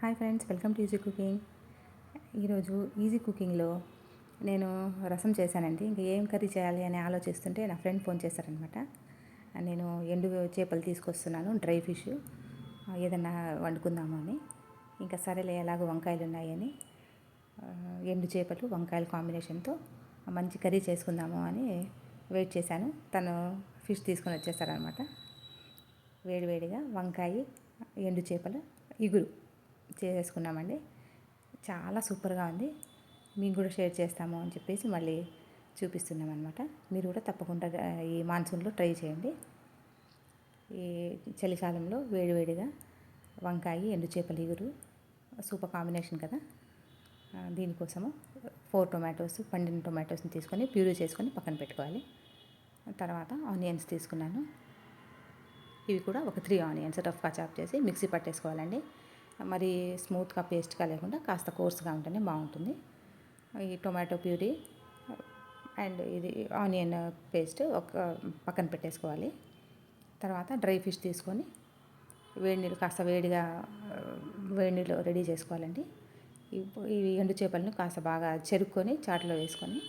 Hi friends welcome to easy cooking. ఈరోజు easy కుకింగ్లో నేను రసం చేశానండి. ఇంకా ఏం కర్రీ చేయాలి అని ఆలోచిస్తుంటే నా ఫ్రెండ్ ఫోన్ చేశారనమాట. నేను ఎండు చేపలు తీసుకొస్తున్నాను డ్రై ఫిష్ ఏదన్నా వండుకుందాము అని. ఇంకా సరేలే ఎలాగో వంకాయలు ఉన్నాయని ఎండు చేపలు వంకాయల కాంబినేషన్తో మంచి కర్రీ చేసుకుందాము అని వెయిట్ చేశాను. తను ఫిష్ తీసుకొని వచ్చేసారనమాట వేడివేడిగా వంకాయ ఎండు చేపలు ఇగురు. చేసుకున్నామండి చాలా సూపర్గా ఉంది. మీకు కూడా షేర్ చేస్తాము అని చెప్పేసి మళ్ళీ చూపిస్తున్నాం అనమాట మీరు కూడా తప్పకుండా ఈ మాన్సూన్లో ట్రై చేయండి. ఈ చలికాలంలో వేడివేడిగా వంకాయ ఎండు చేపల ఇగురు సూపర్ కాంబినేషన్ కదా. దీనికోసము ఫోర్ టొమాటోస్ పండిన టొమాటోస్ని తీసుకొని ప్యూరీ చేసుకొని పక్కన పెట్టుకోవాలి. తర్వాత ఆనియన్స్ తీసుకున్నాను. ఇవి కూడా ఒక త్రీ ఆనియన్స్ రఫ్గా చాప్ చేసి మిక్సీ పట్టేసుకోవాలండి. మరి స్మూత్గా పేస్ట్గా లేకుండా కాస్త కోర్స్గా ఉంటేనే బాగుంటుంది. ఈ టొమాటో ప్యూరీ అండ్ ఇది ఆనియన్ పేస్ట్ ఒక పక్కన పెట్టేసుకోవాలి. తర్వాత డ్రై ఫిష్ తీసుకొని వేడి నీళ్ళు కాస్త వేడిగా వేడి నీళ్ళు రెడీ చేసుకోవాలండి. ఇవి ఎండు చేపలను కాస్త బాగా చెరుక్కొని చాట్లో వేసుకొని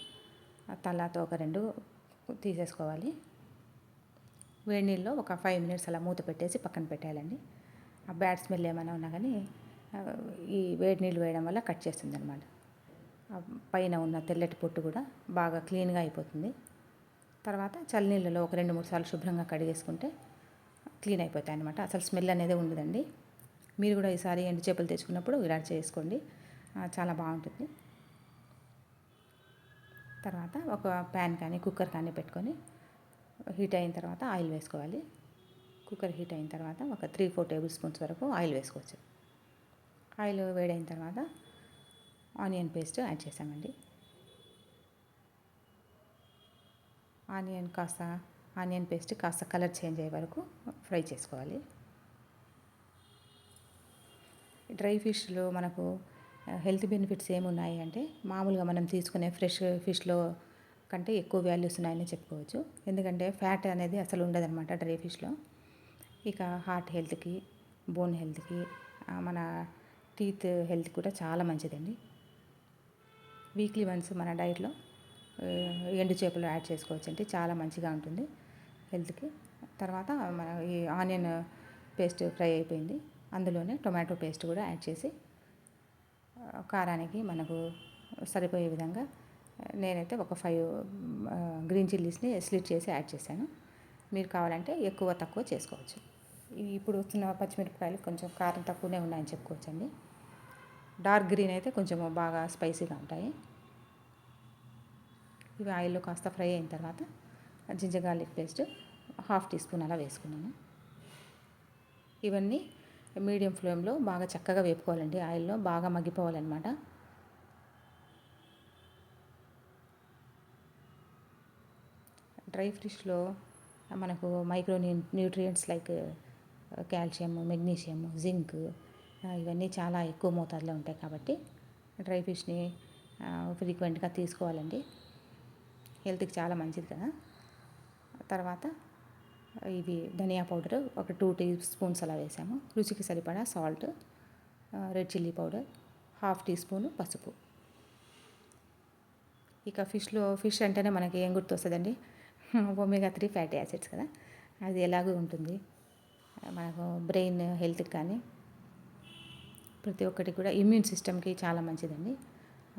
తల్లాతో ఒక రెండు తీసేసుకోవాలి. వేడి నీళ్ళలో ఒక ఫైవ్ మినిట్స్ అలా మూత పెట్టేసి పక్కన పెట్టేయాలండి. ఆ బ్యాడ్ స్మెల్ ఏమైనా ఉన్నా కానీ ఈ వేడి నీళ్ళు వేయడం వల్ల కట్ చేస్తుంది అనమాట పైన ఉన్న తెల్లటి పొట్టు కూడా బాగా క్లీన్గా అయిపోతుంది. తర్వాత చల్లనీళ్ళలో ఒక రెండు మూడు సార్లు శుభ్రంగా కడిగేసుకుంటే క్లీన్ అయిపోతాయి అనమాట అసలు స్మెల్ అనేది ఉండదండి. మీరు కూడా ఈసారి ఎండు చేపలు తెచ్చుకున్నప్పుడు ఇలా చేసుకోండి. చాలా బాగుంటుంది. తర్వాత ఒక ప్యాన్ కానీ కుక్కర్ కానీ పెట్టుకొని హీట్ అయిన తర్వాత ఆయిల్ వేసుకోవాలి. కుక్కర్ హీట్ అయిన తర్వాత ఒక త్రీ ఫోర్ టేబుల్ స్పూన్స్ వరకు ఆయిల్ వేసుకోవచ్చు. ఆయిల్ వేడైన తర్వాత ఆనియన్ పేస్ట్ యాడ్ చేసామండి ఆనియన్ కాస్త ఆనియన్ పేస్ట్ కాస్త కలర్ చేంజ్ అయ్యే వరకు ఫ్రై చేసుకోవాలి. డ్రై ఫిష్లో మనకు హెల్త్ బెనిఫిట్స్ ఏమున్నాయి అంటే మామూలుగా మనం తీసుకునే ఫ్రెష్ ఫిష్లో కంటే ఎక్కువ వాల్యూస్ ఉన్నాయని చెప్పుకోవచ్చు. ఎందుకంటే ఫ్యాట్ అనేది అసలు ఉండదన్నమాట డ్రై ఫిష్లో. ఇక హార్ట్ హెల్త్కి బోన్ హెల్త్కి మన టీత్ హెల్త్ కూడా చాలా మంచిదండి. వీక్లీ వన్స్ మన డైట్లో ఎండు చేపలు యాడ్ చేసుకోవచ్చండి. చాలా మంచిగా ఉంటుంది హెల్త్కి తర్వాత మన ఈ ఆనియన్ పేస్ట్ ఫ్రై అయిపోయింది. అందులోనే టొమాటో పేస్ట్ కూడా యాడ్ చేసి కారానికి మనకు సరిపోయే విధంగా నేనైతే ఒక ఫైవ్ గ్రీన్ చిల్లీస్ని స్లిట్ చేసి యాడ్ చేశాను. మీరు కావాలంటే ఎక్కువ తక్కువ చేసుకోవచ్చు. ఇవి ఇప్పుడు వస్తున్న పచ్చిమిరపకాయలు కొంచెం కారం తక్కువనే ఉన్నాయని చెప్పుకోవచ్చండి. డార్క్ గ్రీన్ అయితే కొంచెం బాగా స్పైసీగా ఉంటాయి. ఇవి ఆయిల్లో కాస్త ఫ్రై అయిన తర్వాత ginger garlic paste half teaspoon అలా వేసుకున్నాను. ఇవన్నీ మీడియం ఫ్లేమ్లో బాగా చక్కగా వేపుకోవాలండి. ఆయిల్లో బాగా మగ్గిపోవాలన్నమాట. డ్రై ఫిష్లో మనకు micronutrients like calcium magnesium zinc ఇవన్నీ చాలా ఎక్కువ మోతాదులో ఉంటాయి కాబట్టి డ్రై ఫిష్ని ఫ్రీక్వెంట్గా తీసుకోవాలండి. హెల్త్కి చాలా మంచిది కదా. తర్వాత ఇవి ధనియా పౌడర్ ఒక టూ టీ స్పూన్స్ అలా వేసాము. రుచికి సరిపడా salt red chilli powder half teaspoon పసుపు. ఇక ఫిష్లో ఫిష్ అంటేనే మనకి ఏం గుర్తొస్తుందండి? ఒమేగా త్రీ ఫ్యాటీ యాసిడ్స్ కదా. అది ఎలాగో ఉంటుంది. మనకు బ్రెయిన్ హెల్త్కి కానీ ప్రతి ఒక్కటి కూడా ఇమ్యూన్ సిస్టమ్కి చాలా మంచిదండి.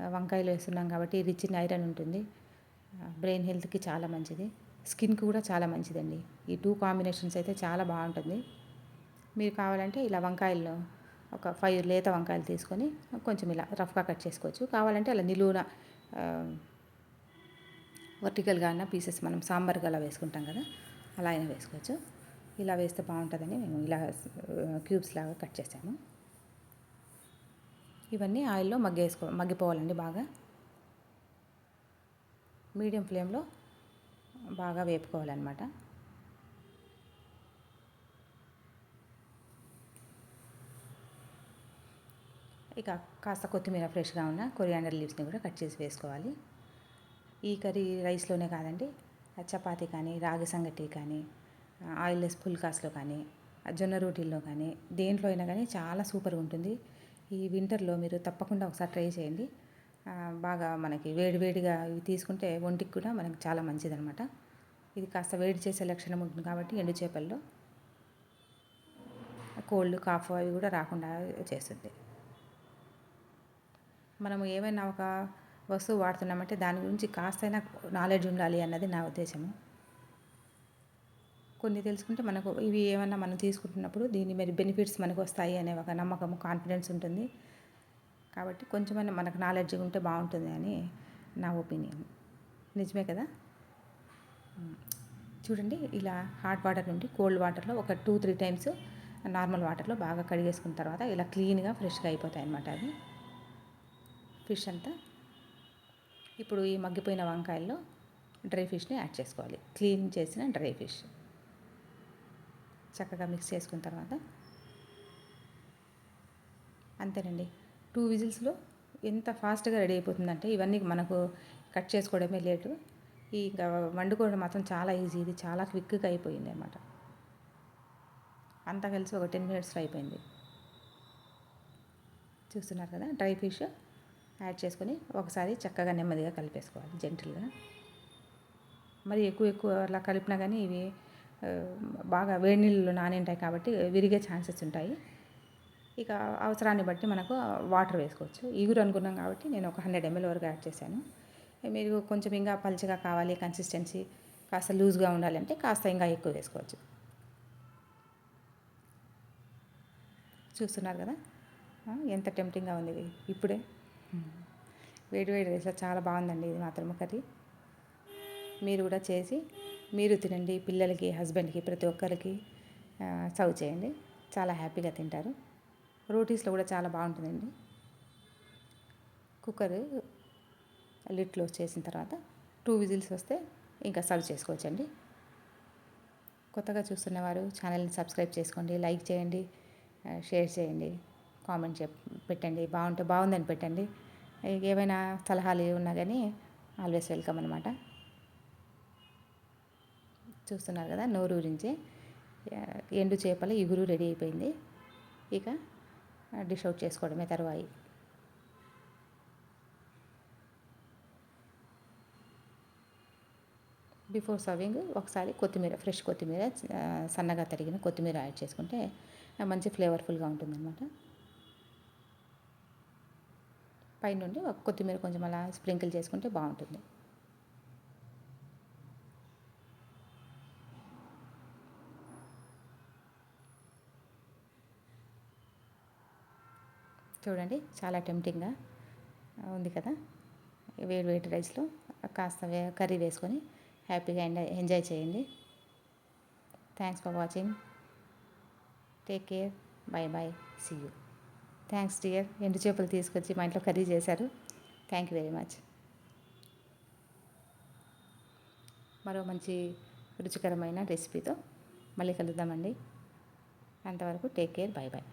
వంకాయలు వేస్తున్నాం కాబట్టి రిచ్ ఇన్ ఐరన్ ఉంటుంది. బ్రెయిన్ హెల్త్కి చాలా మంచిది. స్కిన్కి కూడా చాలా మంచిదండి. ఈ టూ కాంబినేషన్స్ అయితే చాలా బాగుంటుంది. మీరు కావాలంటే ఇలా వంకాయలు ఒక ఫైవ్ లేత వంకాయలు తీసుకొని కొంచెం ఇలా రఫ్గా కట్ చేసుకోవచ్చు. కావాలంటే అలా నిలువున వర్టికల్గా అన్న పీసెస్ మనం సాంబార్గా అలా వేసుకుంటాం కదా అలా అయినా వేసుకోవచ్చు. ఇలా వేస్తే బాగుంటుందని మేము ఇలా క్యూబ్స్ లాగా కట్ చేసాము ఇవన్నీ ఆయిల్లో మగ్గేసుకో మగ్గిపోవాలండి బాగా. మీడియం ఫ్లేమ్లో బాగా వేపుకోవాలన్నమాట. ఇక కాస్త కొత్తిమీర ఫ్రెష్గా ఉన్న కొరియాండర్ లీవ్స్ని కూడా కట్ చేసి వేసుకోవాలి. ఈ కర్రీ రైస్లోనే కాదండి. చపాతీ కానీ రాగి సంగటి కానీ ఆయిల్లెస్ పుల్కాస్లో కానీ జొన్న రోటీల్లో కానీ దేంట్లో అయినా కానీ చాలా సూపర్గా ఉంటుంది. ఈ వింటర్లో మీరు తప్పకుండా ఒకసారి ట్రై చేయండి. బాగా మనకి వేడివేడిగా ఇవి తీసుకుంటే ఒంటికి కూడా మనకి చాలా మంచిదనమాట ఇది కాస్త వేడి చేసే లక్షణం ఉంటుంది కాబట్టి ఎండు చేపల్లో కోల్డ్ కాఫ్ అవి కూడా రాకుండా చేస్తుంది. మనము ఏమైనా ఒక వస్తువు వాడుతున్నామంటే దాని గురించి కాస్తైనా నాలెడ్జ్ ఉండాలి అన్నది నా ఉద్దేశము. కొన్ని తెలుసుకుంటే మనకు ఇవి ఏమన్నా మనం తీసుకుంటున్నప్పుడు దీని మరి బెనిఫిట్స్ మనకు వస్తాయి అనే ఒక నమ్మకం కాన్ఫిడెన్స్ ఉంటుంది. కాబట్టి కొంచెమైనా మనకు నాలెడ్జ్ ఉంటే బాగుంటుంది అని నా ఒపీనియన్ నిజమే కదా? చూడండి ఇలా హాట్ వాటర్ నుండి కోల్డ్ వాటర్లో ఒక టూ త్రీ టైమ్స్ నార్మల్ వాటర్లో బాగా కడిగేసుకున్న తర్వాత ఇలా క్లీన్గా ఫ్రెష్గా అయిపోతాయి అన్నమాట అవి. ఫిష్ అంతా ఇప్పుడు ఈ మగ్గిపోయిన వంకాయల్లో డ్రై ఫిష్ని యాడ్ చేసుకోవాలి. క్లీన్ చేసిన డ్రై ఫిష్. చక్కగా మిక్స్ చేసుకున్న తర్వాత అంతేనండి. టూ విజిల్స్లో ఎంత ఫాస్ట్గా రెడీ అయిపోతుందంటే ఇవన్నీ మనకు కట్ చేసుకోవడమే లేటు. ఈ ఇంకా వండుకోవడం మాత్రం చాలా ఈజీ. ఇది చాలా క్విక్గా అయిపోయింది అనమాట అంతా కలిసి ఒక టెన్ మినిట్స్లో అయిపోయింది. చూస్తున్నారు కదా డ్రై ఫిష్. యాడ్ చేసుకొని ఒకసారి చక్కగా నెమ్మదిగా కలిపేసుకోవాలి జెంటల్గా. మరి ఎక్కువ ఎక్కువ అలా కలిపినా కానీ ఇవి బాగా వేడి నీళ్ళు నానింటాయి కాబట్టి విరిగే ఛాన్సెస్ ఉంటాయి. ఇక అవసరాన్ని బట్టి మనకు వాటర్ వేసుకోవచ్చు. ఈగురు అనుకున్నాం కాబట్టి నేను ఒక హండ్రెడ్ ఎంఎల్ వరకు యాడ్ చేశాను. మీరు కొంచెం ఇంకా పలుచగా కావాలి కన్సిస్టెన్సీ కాస్త లూజ్గా ఉండాలంటే కాస్త ఇంకా ఎక్కువ వేసుకోవచ్చు. చూస్తున్నారు కదా? ఎంత టెంప్టింగ్గా ఉంది ఇప్పుడే. వేడి వేడి రైస్లో చాలా బాగుందండి ఇది మాత్రం కర్రీ. మీరు కూడా చేసి మీరు తినండి పిల్లలకి హస్బెండ్కి ప్రతి ఒక్కరికి సర్వ్ చేయండి. చాలా హ్యాపీగా తింటారు. రోటీస్లో కూడా చాలా బాగుంటుందండి. కుక్కర్ లిడ్ క్లోజ్ చేసిన తర్వాత టూ విజిల్స్ వస్తే ఇంకా సర్వ్ చేసుకోవచ్చండి. కొత్తగా చూస్తున్నవారు ఛానల్ని సబ్స్క్రైబ్ చేసుకోండి లైక్ చేయండి షేర్ చేయండి. కామెంట్ చెప్ పెట్టండి. బాగుంటే బాగుందని పెట్టండి. ఏవైనా సలహాలు ఉన్నా కానీ ఆల్వేస్ వెల్కమ్ అనమాట చూస్తున్నారు కదా నోరు గురించి ఎండు చేపల ఇగురు రెడీ అయిపోయింది. ఇక డిష్ అవుట్ చేసుకోవడమే తరువాయి. బిఫోర్ సర్వింగ్ ఒకసారి కొత్తిమీర ఫ్రెష్ కొత్తిమీర సన్నగా తరిగిన కొత్తిమీర యాడ్ చేసుకుంటే మంచి ఫ్లేవర్ఫుల్గా ఉంటుందన్నమాట. పైనుండి ఒక కొత్తిమీర కొంచెం అలా స్ప్రింకిల్ చేసుకుంటే బాగుంటుంది. చూడండి చాలా టెంప్టింగ్గా ఉంది కదా. వేడి వేడి రైస్లో కాస్త కర్రీ వేసుకొని హ్యాపీగా ఎంజాయ్ చేయండి. Thanks for watching take care bye bye see you thanks dear ఎండు చేపలు తీసుకొచ్చి మా ఇంట్లో కర్రీ చేశారు. థ్యాంక్ యూ వెరీ మచ్ మరో మంచి రుచికరమైన రెసిపీతో మళ్ళీ కలుద్దామండి. అంతవరకు టేక్ కేర్ బై బాయ్